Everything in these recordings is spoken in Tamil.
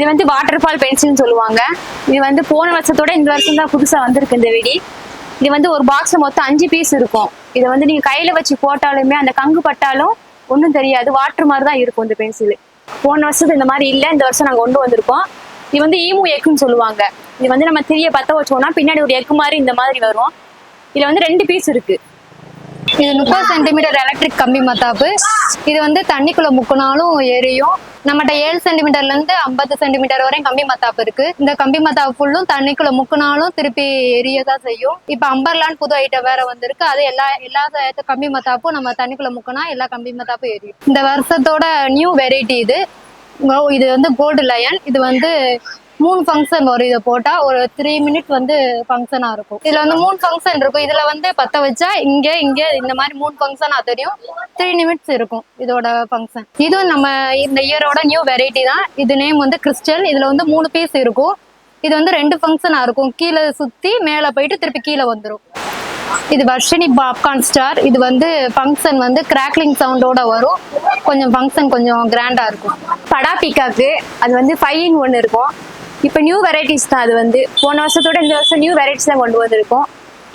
இது வந்து வாட்டர் ஃபால் பென்சில்னு சொல்லுவாங்க. இது வந்து போன வருஷத்தோட இந்த வருஷம் தான் புதுசா வந்திருக்கு இந்த வெடி. இது வந்து ஒரு பாக்ஸ்ல மொத்தம் அஞ்சு பீஸ் இருக்கும். இதை வந்து நீங்க கையில வச்சு போட்டாலுமே அந்த கங்கு பட்டாலும் ஒன்றும் தெரியாது. வாட்டர் மாதிரி தான் இருக்கும் இந்த பென்சில் போன வருஷத்து இந்த மாதிரி இல்லை. இந்த வருஷம் நாங்கள் கொண்டு வந்திருக்கோம். இது வந்து ஈமு எக்குன்னு சொல்லுவாங்க. இது வந்து நம்ம திரிய பத்த வச்சோம்னா பின்னாடி ஒரு எக்கு மாதிரி இந்த மாதிரி வரும். இதுல வந்து ரெண்டு பீஸ் இருக்கு. இது முப்பது சென்டிமீட்டர் எலக்ட்ரிக் கம்பி மத்தாப்பு. இது வந்து தண்ணிக்குள்ள முக்கினாலும் எரியும். நம்மகிட்ட ஏழு சென்டிமீட்டர்ல இருந்து ஐம்பது சென்டிமீட்டர் வரையும் கம்பி மத்தாப்பு இருக்கு. இந்த கம்பி மத்தாப்பு ஃபுல்லும் தண்ணிக்குள்ள முக்கினாலும் திருப்பி எரியதான் செய்யும். இப்ப அம்பர்லான்னு புது ஐட்டம் வேற வந்திருக்கு. அது எல்லா எல்லா கம்பி மத்தாப்பும் நம்ம தண்ணிக்குள்ள முக்கினா எல்லா கம்பி மத்தாப்பும் எரியும். இந்த வருஷத்தோட நியூ வெரைட்டி இது. இது வந்து கோல்டு லயன் இது வந்து மூணு ஃபங்க்ஷன் வரும் இதை போட்டா ஒரு த்ரீ மினிட் வந்து ஃபங்க்ஷனா இருக்கும். இதுல வந்து மூணு ஃபங்க்ஷன் இருக்கும். இதுல வந்து பத்த வச்சா இங்க இங்க இந்த மாதிரி மூணு ஃபங்க்ஷனா தெரியும். த்ரீ நிமிட்ஸ் இருக்கும் இதோட ஃபங்க்ஷன் இதுவும் நம்ம இந்த இயரோட நியூ வெரைட்டி தான். இது நேம் வந்து கிறிஸ்டல் இதுல வந்து மூணு பீஸ் இருக்கும். இது வந்து ரெண்டு ஃபங்க்ஷனா இருக்கும். கீழே சுத்தி மேல போயிட்டு திருப்பி கீழே வந்துடும் இது வர்ஷினி பாப்கார்ன் ஸ்டார் இது வந்து ஃபங்க்ஷன் வந்து கிராக்லிங் சவுண்டோட வரும். கொஞ்சம் ஃபங்க்ஷன் கொஞ்சம் கிராண்டா இருக்கும். படா பீக்காக்கு அது வந்து ஃபைவ் இன் ஒன்று இருக்கும். இப்போ நியூ வெரைட்டிஸ் தான் அது வந்து. போன வருஷத்தோட இந்த வருஷம் நியூ வெரைட்டிஸ் தான் கொண்டு வந்திருக்கோம்.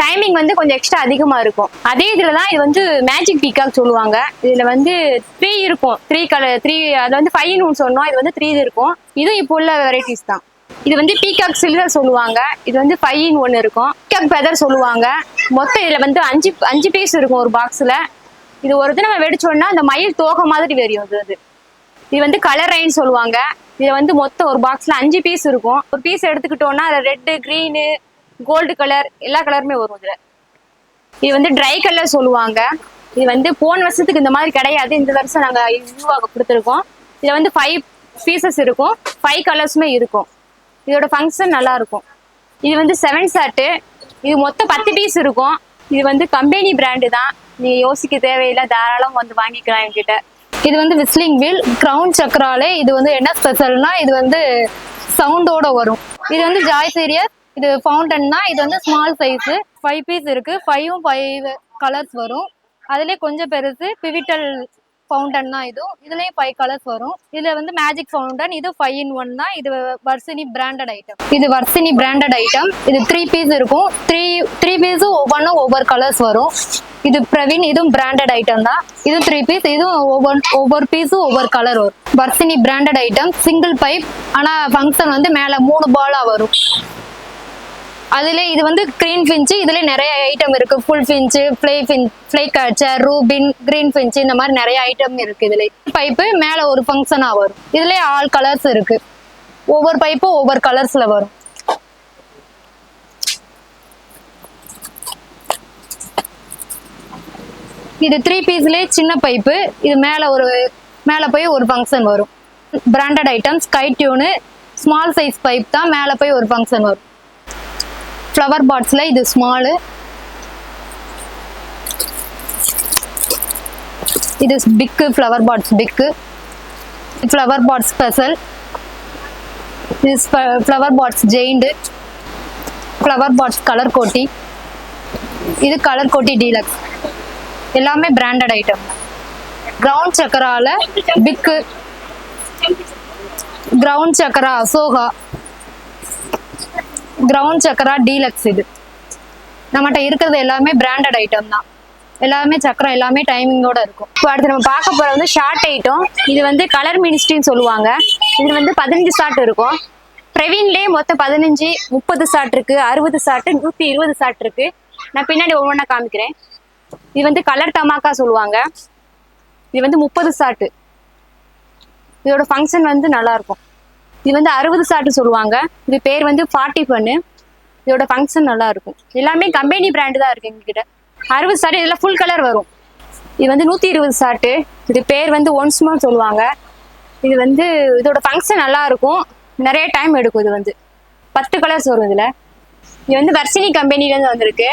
டைமிங் வந்து கொஞ்சம் எக்ஸ்ட்ரா அதிகமாக இருக்கும். அதே இதில் தான் இது வந்து மேஜிக் பீக்காக் சொல்லுவாங்க. இதில் வந்து த்ரீ இருக்கும். த்ரீ கலர் த்ரீ அது வந்து ஃபைவ் ஒன்று சொன்னோம். இது வந்து த்ரீ இது இருக்கும். இதுவும் இப்போ உள்ள வெரைட்டிஸ் தான். இது வந்து பீகாக் சில்வர் சொல்லுவாங்க. இது வந்து ஃபைவ் இன் ஒன்று இருக்கும். பீகாக் பெதர் சொல்லுவாங்க. மொத்தம் இதில் வந்து அஞ்சு அஞ்சு பீஸ் இருக்கும் ஒரு பாக்ஸில் இது ஒரு தினம் வெடிச்சோன்னா அந்த மயில் தோகை மாதிரி வெறியும் அது அது. இது வந்து கலர் ரைன் சொல்லுவாங்க. இது வந்து மொத்தம் ஒரு பாக்ஸ்ல அஞ்சு பீஸ் இருக்கும். ஒரு பீஸ் எடுத்துக்கிட்டோம்னா அதுல ரெட்டு க்ரீனு கோல்டு கலர் எல்லா கலருமே வரும் இதுல. இது வந்து ட்ரை கலர் சொல்லுவாங்க. இது வந்து போன வருஷத்துக்கு இந்த மாதிரி கிடையாது. இந்த வருஷம் நாங்க நியூவாக கொடுத்துருக்கோம். இதுல வந்து ஃபைவ் பீசஸ் இருக்கும். ஃபைவ் கலர்ஸுமே இருக்கும். இதோட ஃபங்க்ஷன் நல்லா இருக்கும். இது வந்து செவன் ஷர்ட்டு இது மொத்தம் பத்து பீஸ் இருக்கும். இது வந்து கம்பெனி பிராண்டு தான். நீங்க யோசிக்க தேவையில்லை. தாராளம் வந்து வாங்கிக்கலாம் என்கிட்ட. இது வந்து விஸ்லிங் வீல் கிரவுன் சக்கராலே இது வந்து என்ன ஸ்பெஷல்னா இது வந்து சவுண்டோட வரும். இது வந்து ஜாய் சீரியஸ் இது ஃபவுண்டன்னா இது வந்து ஸ்மால் சைஸு ஃபைவ் பீஸ் இருக்கு. ஃபைவும் ஃபைவ் கலர்ஸ் வரும். அதுலேயே கொஞ்சம் பெருசு பிவிட்டல் ஃபவுண்டன் தான் இதுவும். இதுலயும் ஃபைவ் கலர்ஸ் வரும். இதுல வந்து மேஜிக் ஃபவுண்டன் இது ஃபைவ் இன் ஒன் தான் இது வர்சினி பிராண்டட் ஐட்டம் இது வர்சினி பிராண்டட் ஐட்டம் இது த்ரீ பீஸ் இருக்கும். த்ரீ த்ரீ பீஸும் ஒவ்வொன்றும் ஒவ்வொரு கலர்ஸ் வரும். இது பிரவீன் இதுவும் பிராண்டட் ஐட்டம் தான். இது த்ரீ பீஸ் இதுவும் ஒவ்வொரு ஒவ்வொரு பீஸும் ஒவ்வொரு கலர் வரும். Varshini branded item single pipe ஆனா ஃபங்க்ஷன் வந்து மேல மூணு பாலா வரும். அதுல இது வந்து கிரீன் ஃபின்ச்சு இதுல நிறைய ஐட்டம் இருக்கு. Full finch fly fin flycatcher robin green finch இந்த மாதிரி நிறைய ஐட்டம் இருக்கு இதுல. பைப்பு மேல ஒரு ஃபங்க்ஷனாக வரும். இதுல ஆல் கலர்ஸ் இருக்கு. ஒவ்வொரு பைப்பும் ஒவ்வொரு கலர்ஸ்ல வரும். இது த்ரீ பீஸ்லேயே சின்ன பைப்பு இது மேலே ஒரு மேலே போய் ஒரு ஃபங்க்ஷன் வரும். Branded item sky tune small size pipe தான் மேலே போய் ஒரு ஃபங்க்ஷன் வரும். ஃப்ளவர் பாட்ஸில் இது ஸ்மாலு இது big flower pots big flower pots special இது flower pots giant flower pots colour கோட்டி இது கலர் கோட்டி டீலக்ஸ் எல்லாமே branded item ground சக்கரால big ground chakra Ashoka ground chakra deluxe இது. நம்மகிட்ட இருக்கிறது எல்லாமே பிராண்டட் ஐட்டம் தான். எல்லாமே சக்கரம் எல்லாமே டைமிங்கோட இருக்கும். இப்போ அடுத்து நம்ம பார்க்க போகிறது வந்து ஷார்ட் ஐட்டம் இது வந்து கலர் மினிஸ்ட்ரின்னு சொல்லுவாங்க. இது வந்து பதினஞ்சு ஷார்ட் இருக்கும். பிரவீன்லேயே மொத்தம் பதினஞ்சு முப்பது ஷார்ட் இருக்கு அறுபது ஷார்ட்டு நூற்றி இருபது ஷார்ட் இருக்கு. நான் பின்னாடி ஒவ்வொன்றா காமிக்கிறேன். இது வந்து கலர் டமாக்கா சொல்லுவாங்க. இது வந்து முப்பது சாட்டு. இதோட ஃபங்க்ஷன் வந்து நல்லா இருக்கும் இது வந்து அறுபது சாட்டு சொல்லுவாங்க. இது பேர் வந்து ஃபார்ட்டி பண்ணு இதோட ஃபங்க்ஷன் நல்லா இருக்கும் எல்லாமே கம்பெனி பிராண்டு தான் இருக்கு எங்ககிட்ட. அறுபது சாட்டு இதெல்லாம் ஃபுல் கலர் வரும். இது வந்து நூற்றி இருபது சாட்டு. இது பேர் வந்து ஒன்ஸ் மோர் சொல்லுவாங்க. இது வந்து இதோட ஃபங்க்ஷன் நல்லா இருக்கும் நிறைய டைம் எடுக்கும் இது வந்து. பத்து கலர்ஸ் வரும் இதில். இது வந்து வர்சினி கம்பெனிலேருந்து வந்திருக்கு.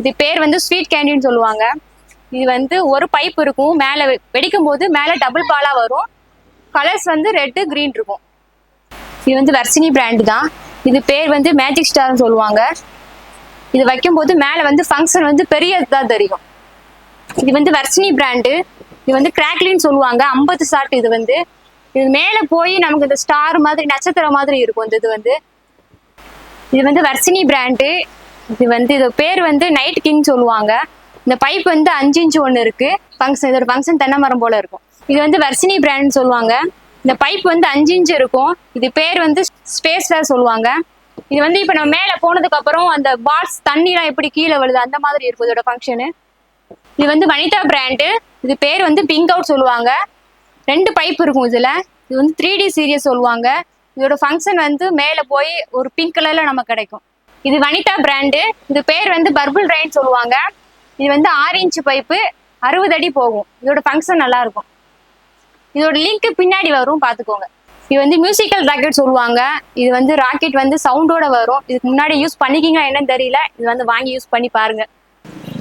இது பேர் வந்து ஸ்வீட் கேண்டின்னு சொல்லுவாங்க. இது வந்து ஒரு பைப் இருக்கும். மேலே வெடிக்கும் போது மேலே டபுள் பாலாக வரும். கலர்ஸ் வந்து ரெட்டு க்ரீன் இருக்கும். இது வந்து வர்சினி பிராண்டு தான். இது பேர் வந்து மேஜிக் ஸ்டார்னு சொல்லுவாங்க. இது வைக்கும்போது மேலே வந்து ஃபங்க்ஷன் வந்து பெரியதாக தெரியும். இது வந்து வர்சினி பிராண்டு இது வந்து கிராக்லின்னு சொல்லுவாங்க. ஐம்பது ஷாட் இது வந்து. இது மேலே போய் நமக்கு இந்த ஸ்டார் மாதிரி நட்சத்திரம் மாதிரி இருக்கும் இந்த இது வந்து. இது வந்து வர்சினி பிராண்டு இது வந்து இது பேர் வந்து நைட் கிங் சொல்லுவாங்க. இந்த பைப் வந்து அஞ்சு இன்ச்சு ஒன்று இருக்கு. ஃபங்க்ஷன் இதோட ஃபங்க்ஷன் தென்னை மரம் போல இருக்கும். இது வந்து வர்சினி பிராண்ட் சொல்லுவாங்க. இந்த பைப் வந்து அஞ்சு இன்ச்சு இருக்கும். இது பேர் வந்து ஸ்பேஸ் சொல்லுவாங்க. இது வந்து இப்போ நம்ம மேலே போனதுக்கு அப்புறம் அந்த பாட்ஸ் தண்ணிலாம் எப்படி கீழே விழுது அந்த மாதிரி இருக்கும் இதோட ஃபங்க்ஷனு இது வந்து வனிதா பிராண்டு இது பேர் வந்து பிங்க் அவுட் சொல்லுவாங்க. ரெண்டு பைப் இருக்கும் இதில். இது வந்து த்ரீ டி சீரியஸ் சொல்லுவாங்க. இதோட ஃபங்க்ஷன் வந்து மேலே போய் ஒரு பிங்க் கலரில் நமக்கு கிடைக்கும். இது வனிதா பிராண்டு இது பேர் வந்து பர்பிள் ரெயின் சொல்லுவாங்க. இது வந்து ஆறு இன்ச்சு பைப்பு அறுபது அடி போகும். இதோட ஃபங்க்ஷன் நல்லா இருக்கும் இதோட லிங்க் பின்னாடி வரும் பார்த்துக்கோங்க இது வந்து மியூசிக்கல் ராக்கெட் சொல்லுவாங்க. இது வந்து ராக்கெட் வந்து சவுண்டோட வரும். இதுக்கு முன்னாடி யூஸ் பண்ணிக்கிங்க என்னன்னு தெரியல. இது வந்து வாங்கி யூஸ் பண்ணி பாருங்க.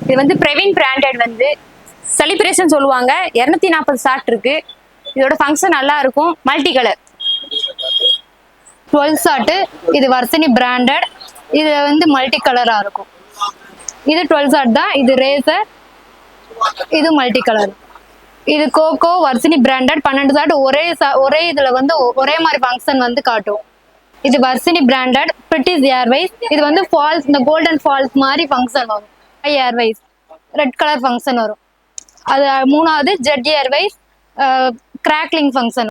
இது வந்து பிரவீன் பிராண்டட் வந்து. செலிப்ரேஷன் சொல்லுவாங்க. இரநூத்தி நாற்பது ஷாட் இருக்கு. இதோட ஃபங்க்ஷன் நல்லா இருக்கும் மல்டி கலர் டுவெல் ஷாட்டு இது வர்த்தனி பிராண்டட் இது வந்து மல்டி கலரா இருக்கும். இது டுவெல் சார்ட் தான். இது ரேசர் இது மல்டி கலர் இது கோகோ வர்சினி பிராண்டட் பன்னெண்டு ஷாட் ஒரே ஒரே இதுல வந்து ஒ- ஒரே மாதிரி ஃபங்க்ஷன் வந்து காட்டும். இது வர்சினி பிராண்டட் பிரிட்டிஷ் ஏர்வைஸ் இது வந்து ஃபால்ஸ் இந்த கோல்டன் ஃபால்ஸ் மாதிரி ஃபங்க்ஷன் வரும். ஏர்வைஸ் ரெட் கலர் ஃபங்க்ஷன் வரும். அது மூணாவது ஜெட் ஏர்வைஸ் கிராக்லிங் ஃபங்க்ஷன்